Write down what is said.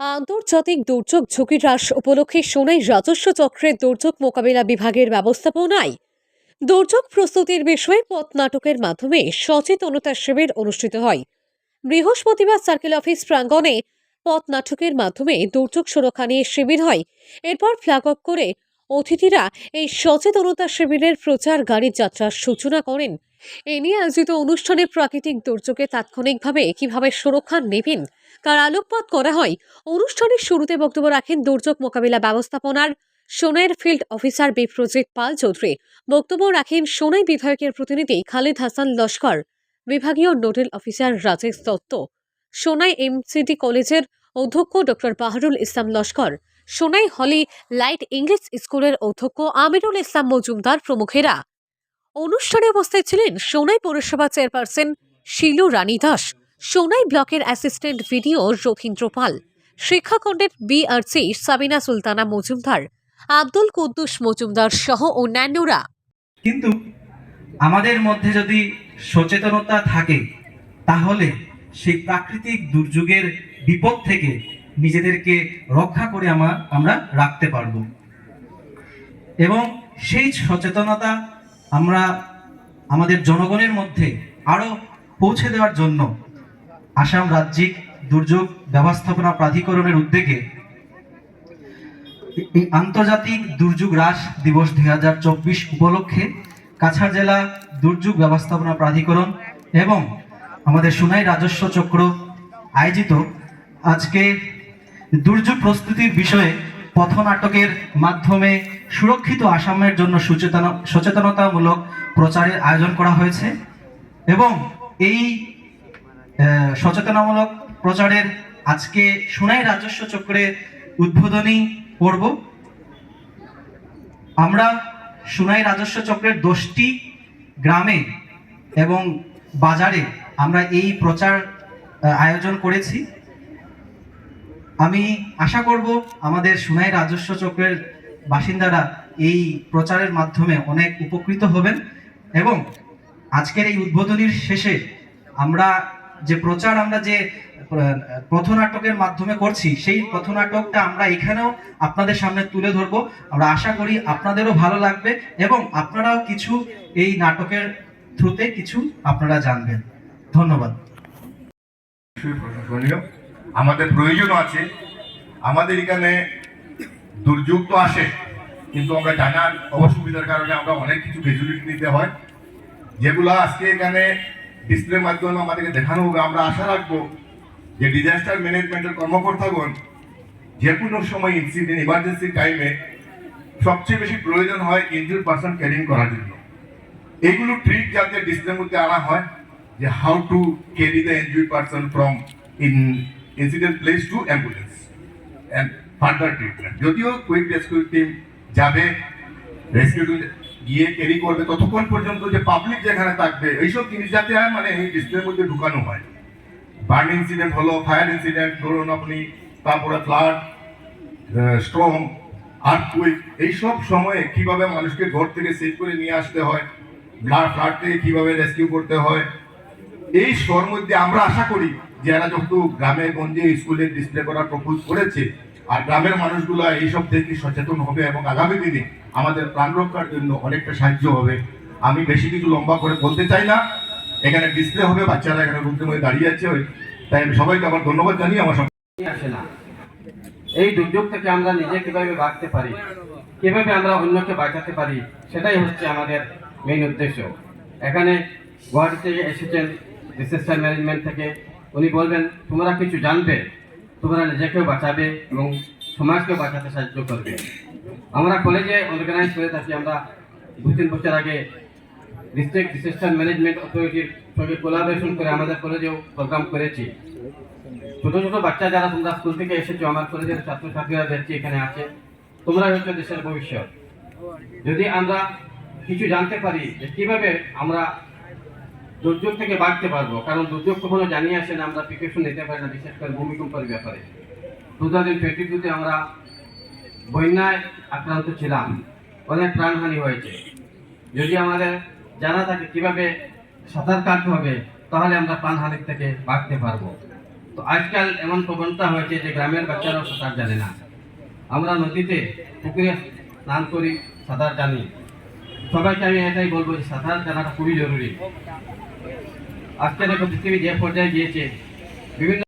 আন্তর্জাতিক দুর্যোগ ঝুঁকি হ্রাস উপলক্ষে সোনাই রাজস্ব চক্রের দুর্যোগ মোকাবিলা বিভাগের ব্যবস্থাপনায়। দুর্যোগ প্রস্তুতির বিষয়ে পথ নাটকের মাধ্যমে সচেতনতা শিবির অনুষ্ঠিত হয়। বৃহস্পতিবার সার্কেল অফিস প্রাঙ্গণে পথ নাটকের মাধ্যমে দুর্যোগ সুরক্ষা নিয়ে শিবির হয়। এরপর ফ্ল্যাগ অফ করে অতিথিরা এই সচেতনতা শিবিরের প্রচার গাড়ির যাত্রার সূচনা করেন। এ নিয়ে আয়োজিত অনুষ্ঠানে প্রাকৃতিক দুর্যোগে তাৎক্ষণিকভাবে কীভাবে সুরক্ষা নেবেন, তার আলোকপাত করা হয়, অনুষ্ঠানের শুরুতে বক্তব্য রাখেন দুর্যোগ মোকাবিলা ব্যবস্থাপনার সোনাইয়ের ফিল্ড অফিসার বিপ্রজিৎ পাল চৌধুরী। বক্তব্য রাখেন সোনাই বিধায়কের প্রতিনিধি খালিদ হাসান লস্কর, বিভাগীয় nodal officer Rajesh Dutta, Sonai MCD কলেজের অধ্যক্ষ doctor Baharul Islam Laskar, Sonai holy light English স্কুলের অধ্যক্ষ আমিরুল ইসলাম মজুমদার প্রমুখেরা। অনুষ্ঠানে উপস্থিত ছিলেন সোনাই পৌরসভা চেয়ারপারসন শিলু রানী দাস, সোনাই ব্লকের অ্যাসিস্ট্যান্ট ভিডিও রবীন্দ্র পাল, শিক্ষাখণ্ডের বিআরসি সাবিনা সুলতানা মজুমদার, আব্দুল কুদ্দুস মজুমদার সহ অন্যান্যরা। কিন্তু আমাদের মধ্যে যদি সচেতনতা থাকে, তাহলে সেই প্রাকৃতিক দুর্যোগের বিপদ থেকে নিজেদেরকে রক্ষা করে আমার আমরা রাখতে পারব। এবং সেই সচেতনতা আমরা আমাদের জনগণের মধ্যে আরও পৌঁছে দেওয়ার জন্য আসাম রাজ্যিক দুর্যোগ ব্যবস্থাপনা প্রাধিকরণের উদ্যোগে এই আন্তর্জাতিক দুর্যোগ হ্রাস দিবস দুই হাজার চব্বিশ উপলক্ষে কাছাড় জেলা দুর্যোগ ব্যবস্থাপনা প্রাধিকরণ এবং আমাদের সুনাই রাজস্ব চক্র আয়োজিত আজকে দুর্যোগ প্রস্তুতির বিষয়ে পথনাটকের মাধ্যমে সুরক্ষিত আসামের জন্য সচেতন, সচেতনতামূলক প্রচারের আয়োজন করা হয়েছে এবং এই সচেতনামূলক প্রচারের আজকে সোনাই রাজস্ব চক্রে উদ্বোধনী পর্ব। আমরা সোনাই রাজস্ব চক্রের দশটি গ্রামে এবং বাজারে আমরা এই প্রচার আয়োজন করেছি। আমি আশা করব আমাদের সোনাই রাজস্ব চক্রের বাসিন্দারা এই প্রচারের মাধ্যমে অনেক উপকৃত হবেন এবং আজকের এই উদ্বোধনীর শেষে আমরা যে প্রচার, আমরা যে পথনাটকের মাধ্যমে করছি, সেই পথনাটকটা আমরা এখানেও আপনাদের সামনে তুলে ধরবো। আমরা আশা করি আপনাদেরও ভালো লাগবে এবং আপনারাও কিছু এই নাটকের থ্রুতে কিছু আপনারা জানবেন। ধন্যবাদ। আমাদের প্রয়োজনও আছে। আমাদের এখানে দুর্যোগ তো আসে, কিন্তু আমরা জানার অসুবিধার কারণে আমরা অনেক কিছু ফেসিলিটি নিতে হয়। যেগুলো আজকে এখানে ডিসপ্লের মাধ্যমে আমাদেরকে দেখানো হবে, আমরা আশা রাখব যে ডিজাস্টার ম্যানেজমেন্টের কর্মকর্তাগণ যে কোনো সময় ইনসিডেন্ট ইমার্জেন্সি টাইমে সবচেয়ে বেশি প্রয়োজন হয় ইনজুর পার্সন ক্যারিং করার জন্য। এইগুলো ট্রিক যাতে ডিসপ্লের মধ্যে আনা হয়, যে how to carry the injury person from in incident place to ambulance and further treatment যদিও কুইক রেস্কিউ টিম যাবে রেস্কিউ গিয়ে ক্যারি করবে, ততক্ষণ পর্যন্ত যে পাবলিক যেখানে থাকবে, এইসব জিনিস যাতে হয় মানে এই ডিসপ্লের মধ্যে ঢুকানো হয়। বার্ন ইনসিডেন্ট হলো ফায়ার ইনসিডেন্ট ধরুন আপনি, তারপরে ফ্লাড স্ট্রম আর্থকুইক এইসব সময়ে কীভাবে মানুষকে ঘর থেকে সেভ করে নিয়ে আসতে হয় ব্লাড ফ্লাড থেকে কীভাবে রেস্কিউ করতে হয়, এই শোর মধ্যে আমরা আশা করি যে এরা গ্রামে গঞ্জে স্কুলে ডিসপ্লে করার প্রপোজ করেছে, আর গ্রামের মানুষগুলো এইসব থেকে সচেতন হবে এবং আগামী দিনে আমাদের প্রাণ রক্ষার জন্য অনেকটা সাহায্য হবে। আমি বেশি কিছু লম্বা করে বলতে চাই না। এখানে ডিসপ্লে হবে, বাচ্চারা এখানে রুমতে মধ্যে দাঁড়িয়ে আছে তাই আমি সবাইকে আমার ধন্যবাদ জানিয়ে আমার সঙ্গে আসে না। এই দুর্যোগ থেকে আমরা নিজে কীভাবে বাঁচতে পারি, কীভাবে আমরা অন্যকে বাঁচাতে পারি, সেটাই হচ্ছে আমাদের মেইন উদ্দেশ্য। এখানে গুয়াহাটি থেকে এসেছেন ডিসাস্টার ম্যানেজমেন্ট থেকে উনি বলবেন, তোমরা কিছু জানবে, তোমরা নিজেকেও বাঁচাবে এবং সমাজকেও বাঁচাতে সাহায্য করবে। আমরা কলেজে অর্গানাইজ করে থাকি, আমরা দু তিন বছর আগে ডিস্ট্রিক্ট ডিসাস্টার ম্যানেজমেন্ট অথরিটির সঙ্গে কোলাবোরেশন করে আমাদের কলেজেও প্রোগ্রাম করেছি। ছোটো ছোটো বাচ্চা যারা তোমরা স্কুল থেকে এসেছ, আমার কলেজের ছাত্রছাত্রীরা দেখছি এখানে আছে তোমরা হচ্ছে দেশের ভবিষ্যৎ। যদি আমরা কিছু জানতে পারি যে কীভাবে আমরা দুর্যোগ থেকে বাঁচতে পারব। কারণ দুর্যোগ কখনো জানিয়ে আসে না, আমরা প্রিপারেশন নিতে পারি না, বিশেষ করে ভূমিকম্পের ব্যাপারে। টু থাউজেন্ড টোয়েন্টি আমরা বন্যায় আক্রান্ত ছিলাম, অনেক প্রাণহানি হয়েছে। যদি আমাদের জানা থাকে কীভাবে সাঁতার কাটতে হবে, তাহলে আমরা প্রাণহানির থেকে বাঁচতে পারব। তো আজকাল এমন প্রবণতা হয়েছে যে গ্রামের বাচ্চারাও সাঁতার জানে না। আমরা নদীতে, পুকুরে স্নান করি, সাঁতার জানি। সবাইকে আমি এটাই বলব যে সাঁতার জানাটা খুবই জরুরি। আজকে দেখো পৃথিবী যে পর্যায়ে গিয়েছে বিভিন্ন